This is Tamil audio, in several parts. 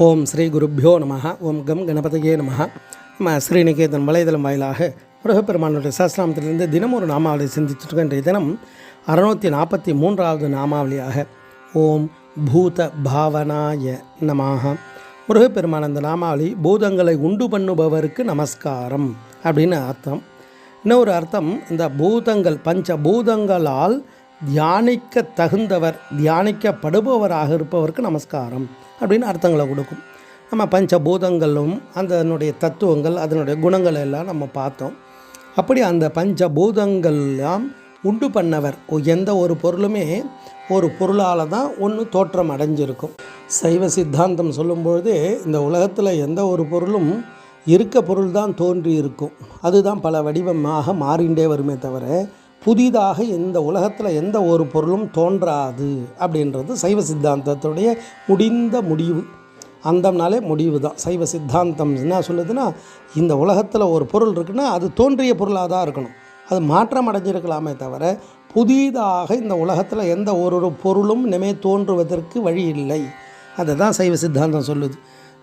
ஓம் ஸ்ரீ குருப்பியோ நம ஓம் கம் கணபதியே நம நம்ம ஸ்ரீநிகேதன் வலைதளம் வாயிலாக முருகப்பெருமானுடைய சஹஸ்ராமத்திலிருந்து தினம் ஒரு நாமாவளி சிந்திச்சுட்டு இன்றைய தினம் அறுநூற்றி நாற்பத்தி மூன்றாவது நாமாவளியாக ஓம் பூத பாவனாய நமாக முருகப்பெருமான் அந்த நாமாவளி பூதங்களை உண்டு பண்ணுபவருக்கு நமஸ்காரம் அப்படின்னு அர்த்தம். இன்னொரு அர்த்தம் இந்த பூதங்கள் பஞ்ச பூதங்களால் தியானிக்க தகுந்தவர் தியானிக்கப்படுபவராக இருப்பவருக்கு நமஸ்காரம் அப்படின்னு அர்த்தங்களை கொடுக்கும். நம்ம பஞ்சபூதங்களும் அதனுடைய தத்துவங்கள் அதனுடைய குணங்கள் எல்லாம் நம்ம பார்த்தோம். அப்படி அந்த பஞ்சபூதங்கள்லாம் உண்டு பண்ணவர். எந்த ஒரு பொருளுமே ஒரு பொருளால் தான் ஒன்று தோற்றம் அடைஞ்சிருக்கும். சைவ சித்தாந்தம் சொல்லும்பொழுது இந்த உலகத்தில் எந்த ஒரு பொருளும் இருக்க பொருள் தான் தோன்றி இருக்கும் அதுதான் பல வடிவமாக மாறிண்டே வருமே தவிர புதிதாக இந்த உலகத்தில் எந்த ஒரு பொருளும் தோன்றாது அப்படின்றது சைவ சித்தாந்தத்துடைய முடிந்த முடிவு. அந்தம்னாலே முடிவு தான் சைவ சித்தாந்தம் என்ன சொல்லுதுன்னா இந்த உலகத்தில் ஒரு பொருள் இருக்குன்னா அது தோன்றிய பொருளாக தான் இருக்கணும். அது மாற்றம் அடைஞ்சிருக்கலாமே தவிர புதிதாக இந்த உலகத்தில் எந்த ஒரு ஒரு பொருளும் இனிமே தோன்றுவதற்கு வழி இல்லை. அதை தான் சைவ சித்தாந்தம் சொல்லுது.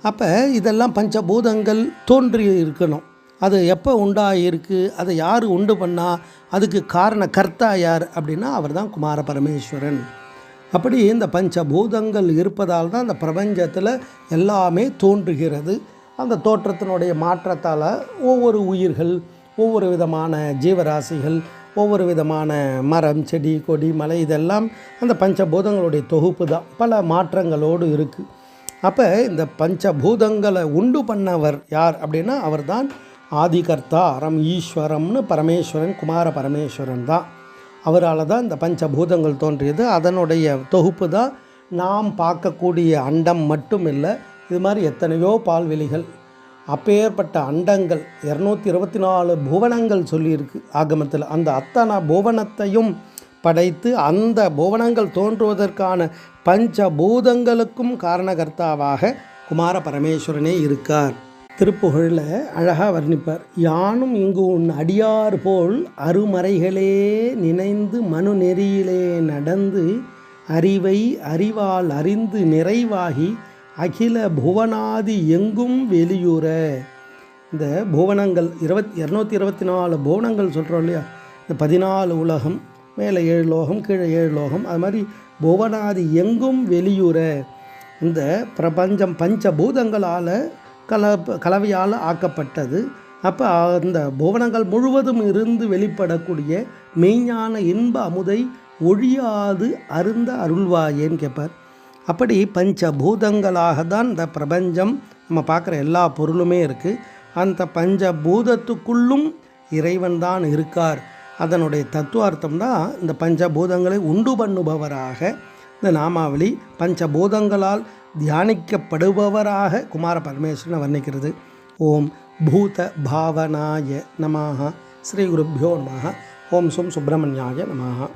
அப்போ இதெல்லாம் பஞ்சபூதங்கள் தோன்றி இருக்கணும். அது எப்போ உண்டாகிருக்கு அதை யார் உண்டு பண்ணால் அதுக்கு காரண கர்த்தா யார் அப்படின்னா அவர் தான் குமார பரமேஸ்வரன். அப்படி இந்த பஞ்சபூதங்கள் இருப்பதால் தான் அந்த பிரபஞ்சத்தில் எல்லாமே தோன்றுகிறது. அந்த தோற்றத்தினுடைய மாற்றத்தால் ஒவ்வொரு உயிர்கள் ஒவ்வொரு விதமான ஜீவராசிகள் ஒவ்வொரு விதமான மரம் செடி கொடி மலை இதெல்லாம் அந்த பஞ்சபூதங்களுடைய தொகுப்பு தான் பல மாற்றங்களோடு இருக்குது அப்போ இந்த பஞ்சபூதங்களை உண்டு பண்ணவர் யார் அப்படின்னா அவர்தான் ஆதிகர்த்தா அறம் ஈஸ்வரம்னு பரமேஸ்வரன் குமார பரமேஸ்வரன் தான். அவரால் தான் இந்த பஞ்சபூதங்கள் தோன்றியது. அதனுடைய தொகுப்பு தான் நாம் பார்க்கக்கூடிய அண்டம் மட்டும் இல்லை இது மாதிரி எத்தனையோ பால்வெளிகள் அப்பேற்பட்ட அண்டங்கள் இரநூத்தி இருபத்தி நாலு புவனங்கள் சொல்லியிருக்கு ஆகமத்தில். அந்த அத்தனை புவனத்தையும் படைத்து அந்த புவனங்கள் தோன்றுவதற்கான பஞ்சபூதங்களுக்கும் காரணகர்த்தாவாக குமார பரமேஸ்வரனே இருக்கார். திருப்புகழில் அழகாக வர்ணிப்பார். யானும் இங்கு உன் அடியார் போல் அருமறைகளே நினைந்து மனு நெறியிலே நடந்து அறிவை அறிவால் அறிந்து நிறைவாகி அகில புவனாதி எங்கும் வெளியூர இந்த புவனங்கள் இருபத் இரநூத்தி இருபத்தி நாலு புவனங்கள் சொல்கிறோம் இல்லையா? இந்த பதினாலு உலகம் மேலே ஏழு லோகம் கீழே ஏழு லோகம் அது மாதிரி புவனாதி எங்கும் வெளியூர இந்த பிரபஞ்சம் பஞ்சபூதங்களால் கல கலவையால் ஆக்கப்பட்டது. அப்போ அந்த புவனங்கள் முழுவதும் இருந்து வெளிப்படக்கூடிய மெய்ஞான இன்ப அமுதை ஒழியாது அருந்த அருள்வாயேன்னு கேட்பார் அப்படி பஞ்சபூதங்களாக தான் இந்த பிரபஞ்சம் நம்ம பார்க்குற எல்லா பொருளுமே இருக்குது அந்த பஞ்சபூதத்துக்குள்ளும் இறைவன் தான் இருக்கார். அதனுடைய தத்துவார்த்தம் தான் இந்த பஞ்சபூதங்களை உண்டு பண்ணுபவராக இந்த நாமாவளி பஞ்சபூதங்களால் தியானிக்கப்படுபவராக குமார பரமேஸ்வரனை வர்ணிக்கிறது. ஓம் பூத பாவனாய நமாக ஸ்ரீ குருப்பியோ நமாக ஓம் சும் சுப்பிரமணியாய நமாக